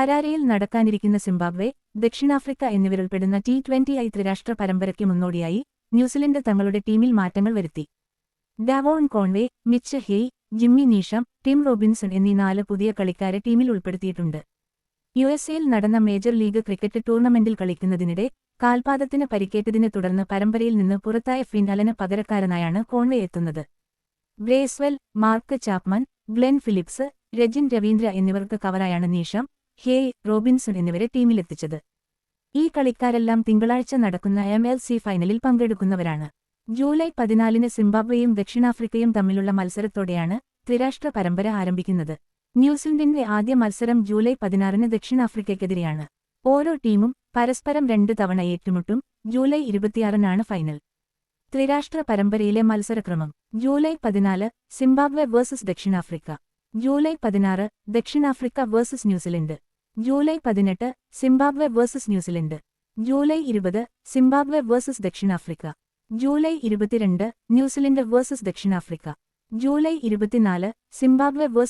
ഹരാരയിൽ നടക്കാനിരിക്കുന്ന സിംബാബ്വെ ദക്ഷിണാഫ്രിക്ക എന്നിവരുൾപ്പെടുന്ന T twenty I ത്രിരാഷ്ട്ര പരമ്പരയ്ക്ക് മുന്നോടിയായി ന്യൂസിലൻഡ് തങ്ങളുടെ ടീമിൽ മാറ്റങ്ങൾ വരുത്തി. Devon Conway Mitch Hay Jimmy Neesham Tim Robinson എന്നീ നാല് പുതിയ കളിക്കാരെ ടീമിൽ ഉൾപ്പെടുത്തിയിട്ടുണ്ട്. യു എസ് എയിൽ നടന്ന മേജർ ലീഗ് ക്രിക്കറ്റ് ടൂർണമെന്റിൽ കളിക്കുന്നതിനിടെ കാൽപാദത്തിന് പരിക്കേറ്റതിനെ തുടർന്ന് പരമ്പരയിൽ നിന്ന് പുറത്തായ ഫിൻഹലന് പകരക്കാരനായാണ് കോൺവേ എത്തുന്നത്. Bracewell Mark Chapman Glenn Phillips Rachin Ravindra എന്നിവർക്ക് കവറായാണ് നീഷം ഹേയ് റോബിൻസൺ എന്നിവരെ ടീമിലെത്തിച്ചത്. ഈ കളിക്കാരെല്ലാം തിങ്കളാഴ്ച നടക്കുന്ന എം എൽ സി ഫൈനലിൽ പങ്കെടുക്കുന്നവരാണ്. ജൂലൈ പതിനാലിന് സിംബാബ്വെയും ദക്ഷിണാഫ്രിക്കയും തമ്മിലുള്ള മത്സരത്തോടെയാണ് ത്രിരാഷ്ട്ര പരമ്പര ആരംഭിക്കുന്നത്. ന്യൂസിലൻഡിന്റെ ആദ്യ മത്സരം ജൂലൈ പതിനാറിന് ദക്ഷിണാഫ്രിക്കയ്ക്കെതിരെയാണ്. ഓരോ ടീമും പരസ്പരം രണ്ട് തവണ ഏറ്റുമുട്ടും ജൂലൈ ഇരുപത്തിയാറിനാണ് ഫൈനൽ. ത്രിരാഷ്ട്ര പരമ്പരയിലെ മത്സരക്രമം. ജൂലൈ പതിനാല് സിംബാബ്വെ വേഴ്സസ് ദക്ഷിണാഫ്രിക്ക. ജൂലൈ പതിനാറ് ദക്ഷിണാഫ്രിക്ക വേഴ്സസ് ന്യൂസിലൻഡ്. ജൂലൈ പതിനെട്ട് Zimbabwe versus New Zealand. July ഇരുപത് സിംബാബ്വെ വേഴ്സസ് ദക്ഷിണാഫ്രിക്ക. ജൂലൈ ഇരുപത്തിരണ്ട് ന്യൂസിലൻഡ് വേഴ്സസ് ദക്ഷിണാഫ്രിക്ക. ജൂലൈ ഇരുപത്തിനാല് സിംബാബ്വെ വേഴ്സസ്